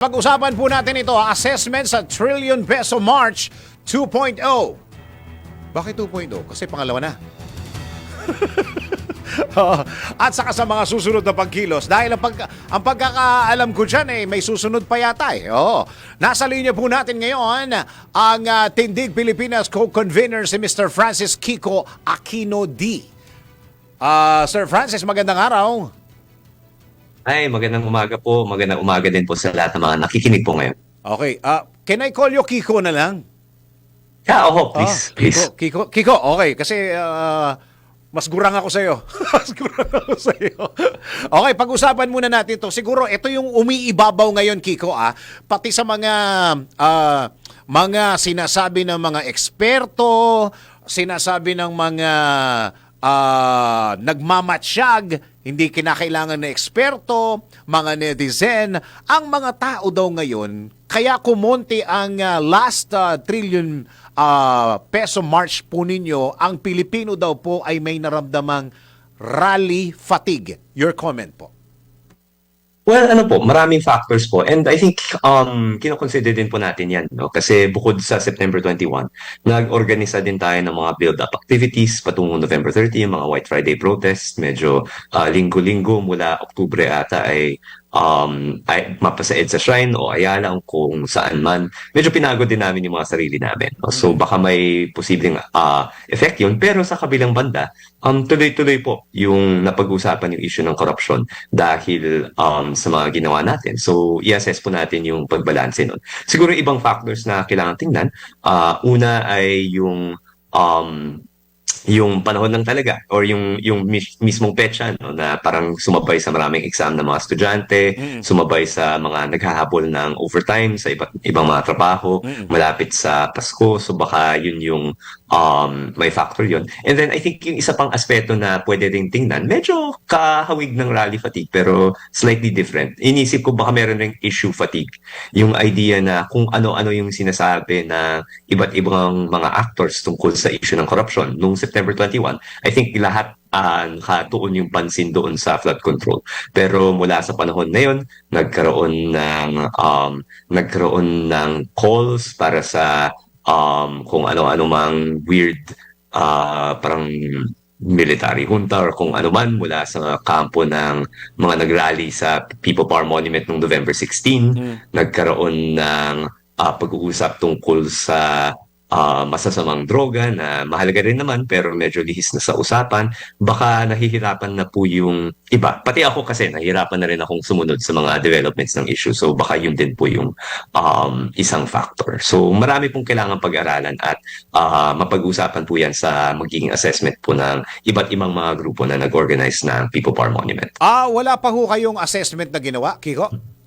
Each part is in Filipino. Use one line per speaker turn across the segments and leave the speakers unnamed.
Pag-usapan po natin ito, assessment sa Trillion Peso March 2.0. Bakit 2.0? Kasi pangalawa na. At saka sa mga susunod na pagkilos dahil ang, pag, ang pagkakaalam ko dyan eh, may susunod pa yata eh. Oo. Nasa linya po natin ngayon ang ah, Tindig Pilipinas co-convener si Mr. Francis Kiko Aquino D. Ah, Sir Francis, magandang araw.
Ay, magandang umaga po. Magandang umaga din po sa lahat ng mga nakikinig po ngayon.
Okay, ah, can I call you Kiko na lang?
Yeah, oo, please,
Ah,
please.
Kiko, Kiko, Kiko, okay. Kasi ah, mas gurang ako sa'yo. mas gurang ako sa'yo. okay, pag-usapan muna natin to. Siguro ito yung umiibabaw ngayon, Kiko, ah. Pati sa mga ah, mga sinasabi ng mga eksperto, sinasabi ng mga ah, nagmamatsyag, hindi kinakailangan na eksperto, mga netizen, ang mga tao daw ngayon, kaya kumonti ang ah, last ah, trillion ah, peso march po ninyo, ang Pilipino daw po ay may naramdamang rally fatigue. Your comment po.
Well, ano po, maraming factors po. And I think um kinoconsider din po natin 'yan, no? Kasi bukod sa September 21, nag-organisa din tayo ng mga build-up activities patungo November 30, yung mga White Friday protest, medyo ah, linggo-linggo mula Oktubre ata ay um ay mapa sa Shrine o Ayala kung saan man. Medyo pinagod din namin yung mga sarili namin. no? So baka may posibleng ah, effect yun. Pero sa kabilang banda, um, tuloy-tuloy po yung napag-usapan yung issue ng corruption dahil um, sa mga ginawa natin. So, i-assess po natin yung pagbalanse nun. Siguro ibang factors na kailangan tingnan. Ah, una ay yung um, yung panahon lang talaga or yung yung mis- mismong petsa no na parang sumabay sa maraming exam ng mga estudyante,
Mm.
sumabay sa mga naghahabol ng overtime sa iba't ibang mga trabaho,
Mm.
malapit sa Pasko, so baka yun yung um may factor yun. And then I think yung isa pang aspeto na pwede ring tingnan, medyo kahawig ng rally fatigue pero slightly different. Inisip ko baka meron ring issue fatigue. Yung idea na kung ano-ano yung sinasabi na iba't ibang mga actors tungkol sa issue ng corruption nung September 21, I think lahat ah, nakatuon yung pansin doon sa flood control. Pero mula sa panahon na yun, nagkaroon ng um, nagkaroon ng calls para sa um, kung ano-ano mang weird ah, parang military junta or kung ano man mula sa kampo ng mga nagrally sa People Power Monument noong November 16
Mm.
nagkaroon ng ah, pag-uusap tungkol sa ah, masasamang droga na mahalaga rin naman pero medyo lihis na sa usapan. Baka nahihirapan na po yung iba. Pati ako kasi nahihirapan na rin akong sumunod sa mga developments ng issue. So baka yun din po yung um, isang factor. So marami pong kailangan pag-aralan at ah, mapag-usapan po yan sa magiging assessment po ng iba't ibang mga grupo na nag-organize ng People Power Monument.
Ah, wala pa ho kayong assessment na ginawa, Kiko?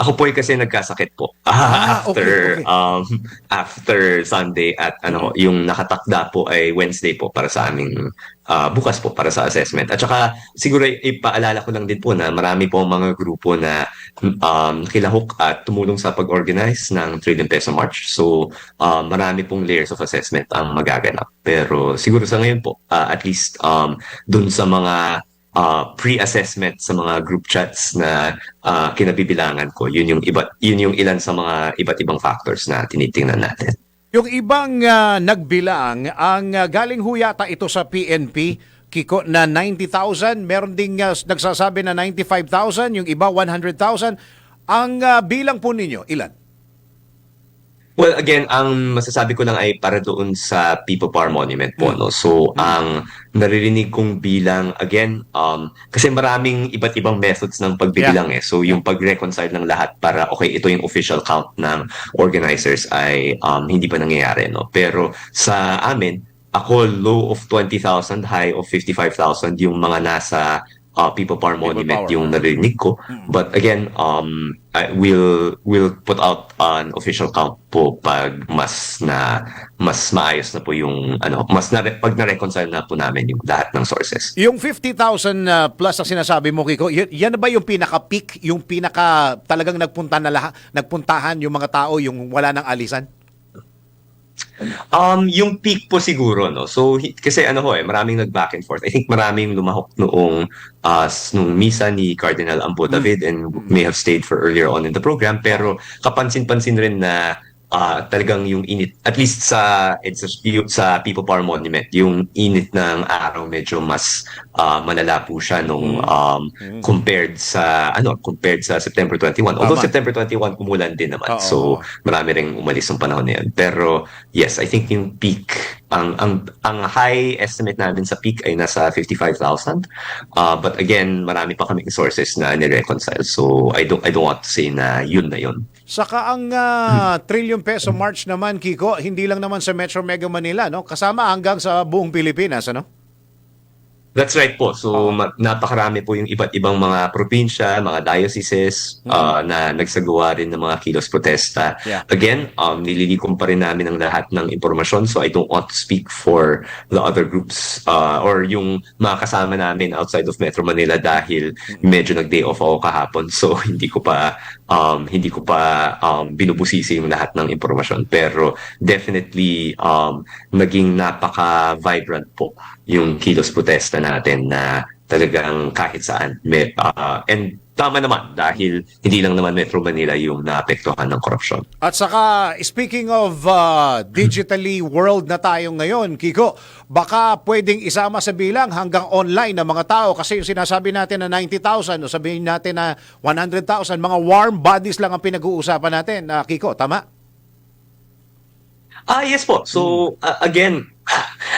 Ako po ay kasi nagkasakit po.
Ah,
after
okay, okay.
um after Sunday at ano yung nakatakda po ay Wednesday po para sa aming ah, bukas po para sa assessment. At saka siguro ipaalala ko lang din po na marami po mga grupo na um kilahok at tumulong sa pag-organize ng Trillion Peso March. So um, marami pong layers of assessment ang magaganap. Pero siguro sa ngayon po ah, at least um dun sa mga ah, pre-assessment sa mga group chats na ah, kinabibilangan ko. Yun yung iba yun yung ilan sa mga iba't ibang factors na tinitingnan natin.
Yung ibang ah, nagbilang, ang ah, galing ho yata ito sa PNP, Kiko, na 90,000. Meron ding ah, nagsasabi na 95,000, yung iba 100,000. Ang ah, bilang po ninyo, ilan?
Well, again, ang masasabi ko lang ay para doon sa People Power Monument po, no? So, ang naririnig kong bilang, again, um, kasi maraming iba't ibang methods ng pagbibilang eh. So, yung pag-reconcile ng lahat para, okay, ito yung official count ng organizers ay um, hindi pa nangyayari, no? Pero sa amin, ako low of 20,000, high of 55,000 yung mga nasa uh, People Power
People
Monument
Power.
yung narinig ko. But again, um, I will will put out an official count po pag mas na mas maayos na po yung ano, mas na pag na-reconcile na po namin yung lahat ng sources.
Yung 50,000 ah, plus na sinasabi mo, Kiko, yan ba yung pinaka-peak, yung pinaka talagang nagpunta na lahat, nagpuntahan yung mga tao, yung wala ng alisan?
Um, yung peak po siguro, no? So, kasi ano ho eh, maraming nag-back and forth. I think maraming lumahok noong uh, s- nung misa ni Cardinal Ambo David and may have stayed for earlier on in the program. Pero kapansin-pansin rin na ah, talagang yung init, at least sa, yung- sa People Power Monument, yung init ng araw medyo mas ah, malala po siya nung um, compared sa, ano, compared sa September 21. Although
Tama.
September 21 kumulan din naman.
Oo.
So, marami ring umalis ng panahon na yan. Pero yes, I think yung peak, ang ang ang high estimate namin sa peak ay nasa 55,000. Uh, but again, marami pa kaming sources na ni-reconcile. So I don't I don't want to say na yun na yun.
Saka ang ah, trillion peso march naman, Kiko, hindi lang naman sa Metro Mega Manila, no? Kasama hanggang sa buong Pilipinas, ano?
That's right po. So ma- napakarami po yung iba't ibang mga probinsya, mga dioceses uh, na nagsagawa rin ng mga kilos protesta.
Yeah.
Again, um, nililikom pa rin namin ang lahat ng impormasyon. So I don't want to speak for the other groups uh, or yung mga kasama namin outside of Metro Manila dahil medyo nag-day off ako kahapon. So hindi ko pa um, hindi ko pa um, binubusisi yung lahat ng impormasyon. Pero definitely um, naging napaka-vibrant po yung kilos protesta natin na talagang kahit saan may, uh, and tama naman dahil hindi lang naman Metro Manila yung naapektuhan ng korupsyon.
At saka, speaking of ah, digitally world na tayo ngayon, Kiko, baka pwedeng isama sa bilang hanggang online na mga tao kasi yung sinasabi natin na 90,000 o sabihin natin na 100,000, mga warm bodies lang ang pinag-uusapan natin, na Kiko, tama?
Ah, yes po. So, uh, again,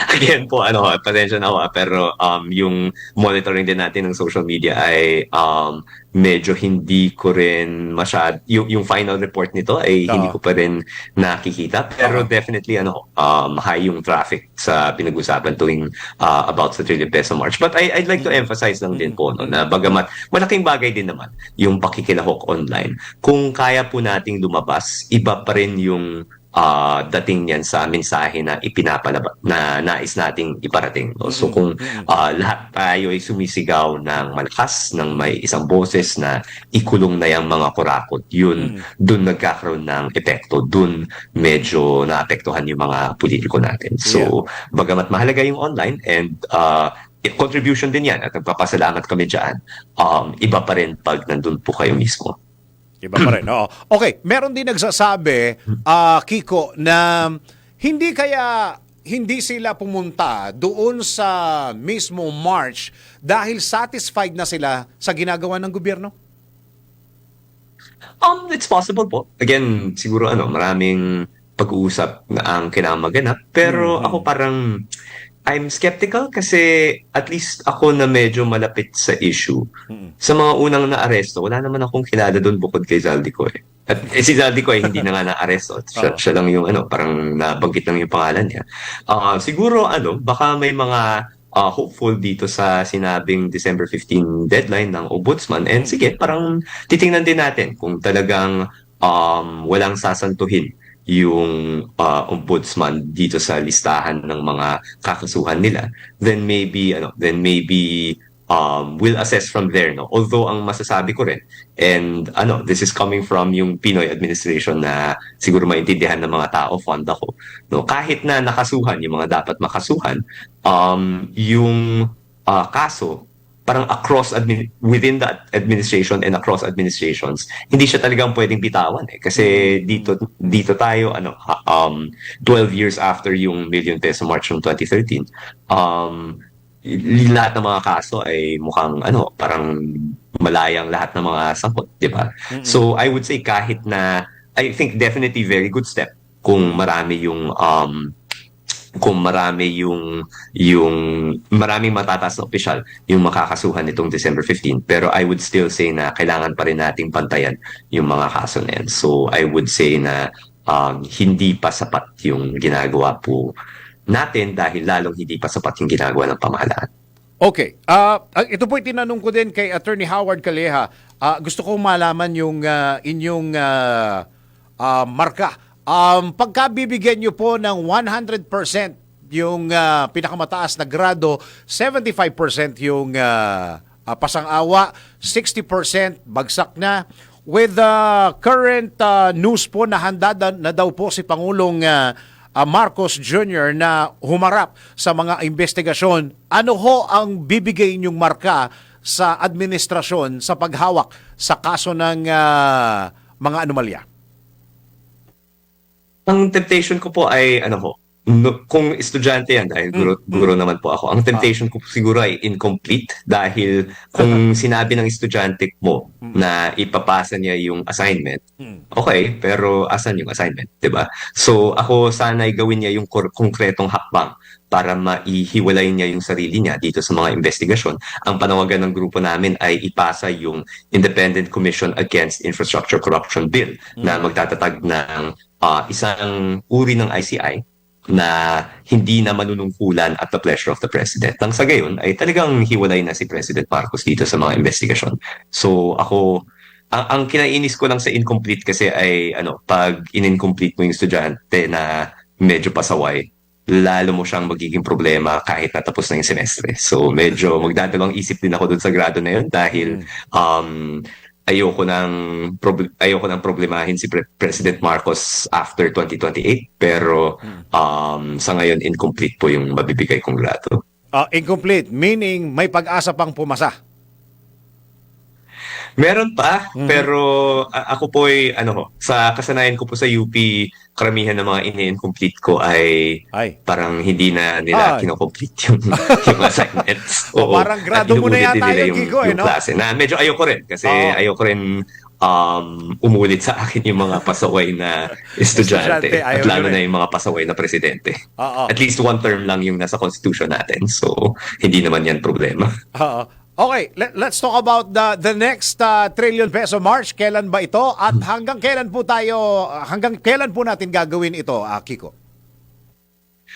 again po, ano, pasensya na ako, ah, pero um, yung monitoring din natin ng social media ay um, medyo hindi ko rin masyad, yung, yung final report nito ay hindi
Oo.
ko pa rin nakikita. Pero
Oo.
definitely, ano, um, high yung traffic sa pinag-usapan tuwing uh, about sa trillion peso march. But I, I'd like to emphasize lang din po, no, na bagamat malaking bagay din naman yung pakikilahok online. Kung kaya po nating lumabas, iba pa rin yung ah dating niyan sa mensahe na ipinapalabas na nais nating iparating. No? So kung ah, lahat tayo ay sumisigaw ng malakas, ng may isang boses na ikulong na yung mga kurakot, yun, dun nagkakaroon ng epekto, dun medyo naapektuhan yung mga politiko natin. So, bagamat mahalaga yung online and ah, contribution din yan at nagpapasalamat kami dyan, um, iba pa rin pag nandun po kayo mismo.
Iba pa rin, oo. Okay, meron din nagsasabi, ah, Kiko, na hindi kaya hindi sila pumunta doon sa mismo March dahil satisfied na sila sa ginagawa ng gobyerno?
Um, it's possible po. Again, siguro ano, maraming pag-uusap na ang kinamaganap. Pero
Mhm.
ako parang, I'm skeptical kasi at least ako na medyo malapit sa issue.
Mm.
Sa mga unang na-aresto, wala naman akong kilala doon bukod kay Zaldico eh. At eh, si Zaldico ay hindi na nga na-aresto. Siya, siya lang yung ano, parang nabanggit lang yung pangalan niya. Ah, siguro ano, baka may mga ah, hopeful dito sa sinabing December 15 deadline ng Ombudsman. And sige, parang titingnan din natin kung talagang um, walang sasantuhin yung ah, ombudsman dito sa listahan ng mga kakasuhan nila then maybe ano then maybe um we'll assess from there no? Although ang masasabi ko rin and ano this is coming from yung Pinoy administration na siguro maintindihan ng mga tao fond ako no? Kahit na nakasuhan yung mga dapat makasuhan um yung ah, kaso parang across admin within the administration and across administrations hindi siya talagang pwedeng bitawan eh. Kasi dito dito tayo ano um 12 years after yung million peso march from 2013 um lahat ng mga kaso ay mukhang ano parang malayang lahat ng mga sangkot di ba? So I would say kahit na I think definitely very good step kung marami yung um kung marami yung yung maraming matataas na opisyal yung makakasuhan nitong December 15 pero I would still say na kailangan pa rin nating pantayan yung mga kaso na yan. So I would say na um, hindi pa sapat yung ginagawa po natin dahil lalong hindi pa sapat yung ginagawa ng pamahalaan.
Okay. Ah, ito po tinanong ko din kay Attorney Howard Kaleha. Ah, gusto kong malaman yung ah, inyong ah, ah, marka. Um, pagka bibigyan niyo po ng 100% yung ah, pinakamataas na grado, 75% yung ah, ah, pasang-awa, 60% bagsak na. With the current ah, news po na handa da- na daw po si Pangulong ah, ah, Marcos Jr. na humarap sa mga investigasyon, ano ho ang bibigay niyong marka sa administrasyon sa paghawak sa kaso ng ah, mga anomalya?
Ang temptation ko po ay ano po, no- kung estudyante yan dahil guro,
Mm,
guro naman po ako. Ang temptation ko siguro ay incomplete dahil kung sinabi ng estudyante mo na ipapasa niya yung assignment,
Mm.
okay, pero asan yung assignment, 'di ba? So ako sana ay gawin niya yung konkretong hakbang para maihiwalay niya yung sarili niya dito sa mga investigasyon. Ang panawagan ng grupo namin ay ipasa yung Independent Commission Against Infrastructure Corruption Bill na magtatatag ng ah, isang uri ng ICI na hindi na manunungkulan at the pleasure of the President. Nang sa gayon ay talagang hiwalay na si President Marcos dito sa mga investigasyon. So ako, ang, ang kinainis ko lang sa incomplete kasi ay ano, pag in-incomplete mo yung estudyante na medyo pasaway, lalo mo siyang magiging problema kahit natapos na yung semestre. So medyo magdadalawang isip din ako dun sa grado na yun dahil um, ayoko nang prob- ayoko nang problemahin si Pre- President Marcos after 2028 pero um, sa ngayon incomplete po yung mabibigay kong grado.
Ah, incomplete, meaning may pag-asa pang pumasa.
Meron pa,
Mhm.
pero a- ako po ay, ano ho, sa kasanayan ko po sa UP, karamihan ng mga ini-incomplete ko ay
Ay.
parang hindi na nila
Ay.
kinocomplete yung, yung assignments.
O,
Oo.
parang grado mo na yata
nila
yun,
yung,
Kiko, eh,
yung
no?
klase. Na medyo ayoko rin kasi
Oo.
ayoko rin um, umulit sa akin yung mga pasaway na estudyante.
Estudyante,
at lalo na yung mga pasaway na presidente.
Oo.
At least one term lang yung nasa constitution natin. So, hindi naman yan problema.
Oo. Okay, let, let's talk about the the next uh, trillion peso march. Kailan ba ito? At hanggang kailan po tayo hanggang kailan po natin gagawin ito, ah, Kiko?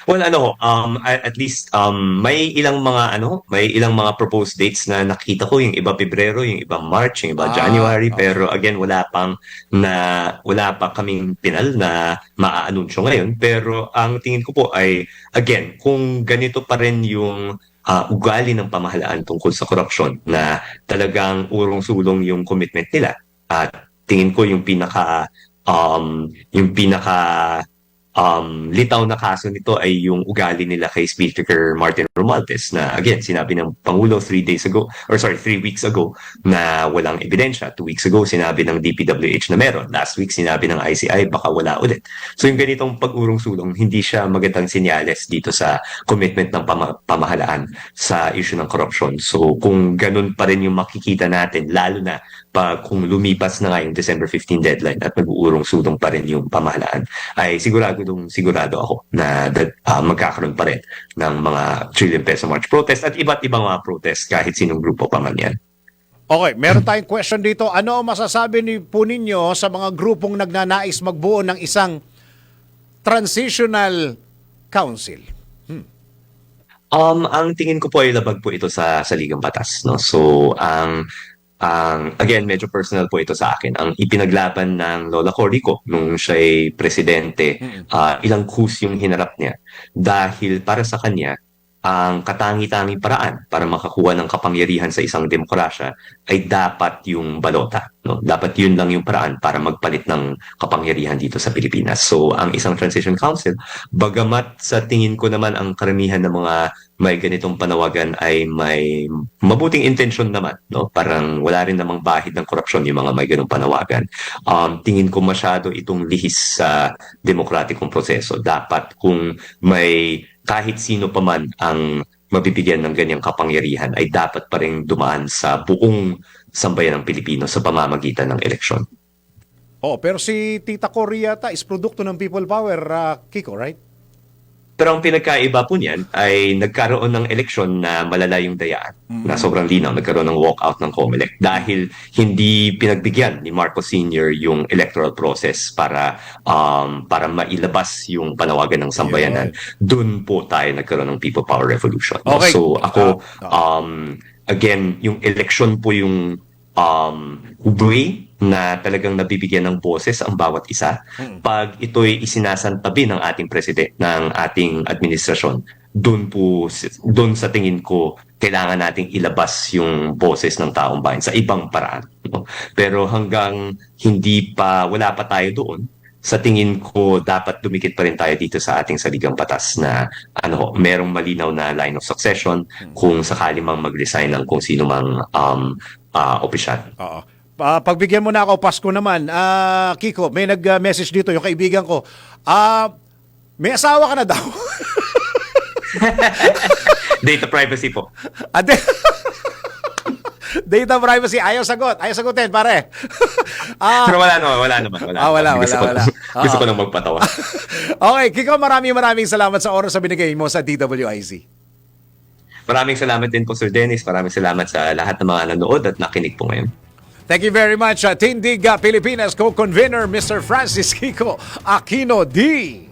Well, ano um, at least um, may ilang mga ano, may ilang mga proposed dates na nakita ko, yung iba Pebrero, yung iba March, yung iba
Ah,
January,
okay.
pero again wala pang na wala pa kaming pinal na maaanunsyo ngayon, pero ang tingin ko po ay again, kung ganito pa rin yung ah, ugali ng pamahalaan tungkol sa korupsyon na talagang urong-sulong yung commitment nila. At tingin ko yung pinaka um, yung pinaka um, litaw na kaso nito ay yung ugali nila kay Speaker Martin Romualdez na again, sinabi ng Pangulo three days ago, or sorry, three weeks ago na walang ebidensya. Two weeks ago, sinabi ng DPWH na meron. Last week, sinabi ng ICI baka wala ulit. So yung ganitong pag-urong-sulong, hindi siya magandang sinyales dito sa commitment ng pama- pamahalaan sa issue ng corruption. So kung ganun pa rin yung makikita natin, lalo na pag kung lumipas na nga yung December 15 deadline at nag-uurong-sulong pa rin yung pamahalaan, ay sigurado dong sigurado ako na that, ah, magkakaroon pa rin ng mga trillion peso march protest at iba't ibang mga protest kahit sinong grupo pa man yan.
Okay, meron tayong question dito. Ano ang masasabi ni po ninyo sa mga grupong nagnanais magbuo ng isang transitional council?
Um, ang tingin ko po ay labag po ito sa sa ligang batas, no? So, ang ang again, medyo personal po ito sa akin. Ang ipinaglaban ng Lola Corico nung siya'y presidente, ah, ilang kus yung hinarap niya dahil para sa kanya ang katangi-tanging paraan para makakuha ng kapangyarihan sa isang demokrasya ay dapat yung balota. No? Dapat yun lang yung paraan para magpalit ng kapangyarihan dito sa Pilipinas. So, ang isang transition council, bagamat sa tingin ko naman ang karamihan ng mga may ganitong panawagan ay may mabuting intensyon naman. No? Parang wala rin namang bahid ng korupsyon yung mga may ganong panawagan. Um, tingin ko masyado itong lihis sa demokratikong proseso. Dapat kung may kahit sino pa man ang mabibigyan ng ganyang kapangyarihan ay dapat pa rin dumaan sa buong sambayan ng Pilipino sa pamamagitan ng eleksyon.
Oh, pero si Tita Cory yata is produkto ng people power, ah, Kiko, right?
Pero ang pinagkaiba po niyan ay nagkaroon ng eleksyon na malala yung dayaan, na sobrang linaw, nagkaroon ng walkout ng COMELEC dahil hindi pinagbigyan ni Marcos Sr. yung electoral process para um, para mailabas yung panawagan ng sambayanan. Doon po tayo nagkaroon ng people power revolution.
Okay.
So ako,
Ah,
um, again, yung election po yung um, way na talagang nabibigyan ng boses ang bawat isa pag ito'y isinasantabi ng ating president, ng ating administrasyon, doon po, doon sa tingin ko, kailangan nating ilabas yung boses ng taong bayan sa ibang paraan. no? Pero hanggang hindi pa, wala pa tayo doon, sa tingin ko dapat dumikit pa rin tayo dito sa ating saligang batas na ano merong malinaw na line of succession kung sakali mang mag-resign ng kung sino mang um, ah, opisyal.
Oo. Pa- pagbigyan mo na ako, Pasko naman. Ah, Kiko, may nag-message dito, yung kaibigan ko. Ah, may asawa ka na daw.
Data privacy po.
Ade. Data privacy, ayaw sagot. Ayaw sagutin, pare. ah,
Pero wala naman, wala naman. Wala,
Ah, wala,
naman. gusto
wala,
ko,
wala.
gusto ko nang magpatawa.
okay, Kiko, maraming maraming salamat sa oras na binigay mo sa DWIZ.
Maraming salamat din po Sir Dennis. Maraming salamat sa lahat ng mga nanood at nakinig po ngayon.
Thank you very much, Tindig Pilipinas co-convener Mr. Francis Kiko Aquino D.